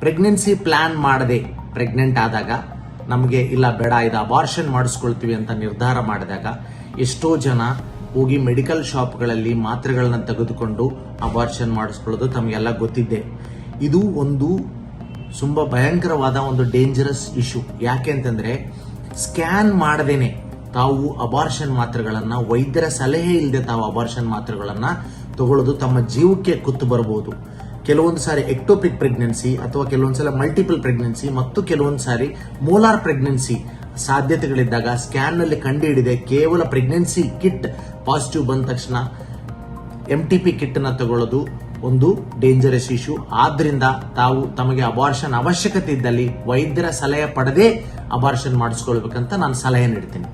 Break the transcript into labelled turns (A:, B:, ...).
A: Pregnancy plan ಮಾಡದೆ pregnant ಆದಾಗ ನಮಗೆ ಇಲ್ಲ, ಬೇಡ, ಇದು ಅಬಾರ್ಷನ್ ಮಾಡಿಸ್ಕೊಳ್ತೀವಿ ಅಂತ ನಿರ್ಧಾರ ಮಾಡಿದಾಗ ಎಷ್ಟೋ ಜನ ಹೋಗಿ ಮೆಡಿಕಲ್ ಶಾಪ್ಗಳಲ್ಲಿ ಮಾತ್ರೆಗಳನ್ನ ತೆಗೆದುಕೊಂಡು ಅಬಾರ್ಷನ್ ಮಾಡಿಸ್ಕೊಳ್ಳೋದು ತಮಗೆಲ್ಲ ಗೊತ್ತಿದ್ದೆ ಇದು ಒಂದು ತುಂಬ ಭಯಂಕರವಾದ ಒಂದು ಡೇಂಜರಸ್ ಇಶ್ಯೂ ಯಾಕೆ ಅಂತಂದರೆ ಸ್ಕ್ಯಾನ್ ಮಾಡದೇನೆ ತಾವು ಅಬಾರ್ಷನ್ ಮಾತ್ರೆಗಳನ್ನು, ವೈದ್ಯರ ಸಲಹೆ ಇಲ್ಲದೆ ತಾವು ಅಬಾರ್ಷನ್ ಮಾತ್ರೆಗಳನ್ನು ತಗೊಳ್ಳೋದು ತಮ್ಮ ಜೀವಕ್ಕೆ ಕುತ್ತು ಬರಬಹುದು ಕೆಲವೊಂದು ಸಾರಿ ಎಕ್ಟೋಪಿಕ್ ಪ್ರೆಗ್ನೆನ್ಸಿ ಅಥವಾ ಕೆಲವೊಂದು ಸಲ ಮಲ್ಟಿಪಲ್ ಪ್ರೆಗ್ನೆನ್ಸಿ ಮತ್ತು ಕೆಲವೊಂದು ಸಾರಿ ಮೋಲಾರ್ ಪ್ರೆಗ್ನೆನ್ಸಿ ಸಾಧ್ಯತೆಗಳಿದ್ದಾಗ ಸ್ಕ್ಯಾನ್ನಲ್ಲಿ ಕಂಡುಹಿಡಿದೆ ಕೇವಲ ಪ್ರೆಗ್ನೆನ್ಸಿ ಕಿಟ್ ಪಾಸಿಟಿವ್ ಬಂದ ತಕ್ಷಣ ಎಂ ಟಿ ಪಿ ಕಿಟ್ ಅನ್ನ ತಗೊಳ್ಳೋದು ಒಂದು ಡೇಂಜರಸ್ ಇಶ್ಯೂ ಆದ್ದರಿಂದ ತಾವು ತಮಗೆ ಅಬಾರ್ಷನ್ ಅವಶ್ಯಕತೆ ಇದ್ದಲ್ಲಿ ವೈದ್ಯರ ಸಲಹೆ ಪಡೆದೇ ಅಬಾರ್ಷನ್ ಮಾಡಿಸ್ಕೊಳ್ಬೇಕಂತ ನಾನು ಸಲಹೆ ನೀಡ್ತೀನಿ.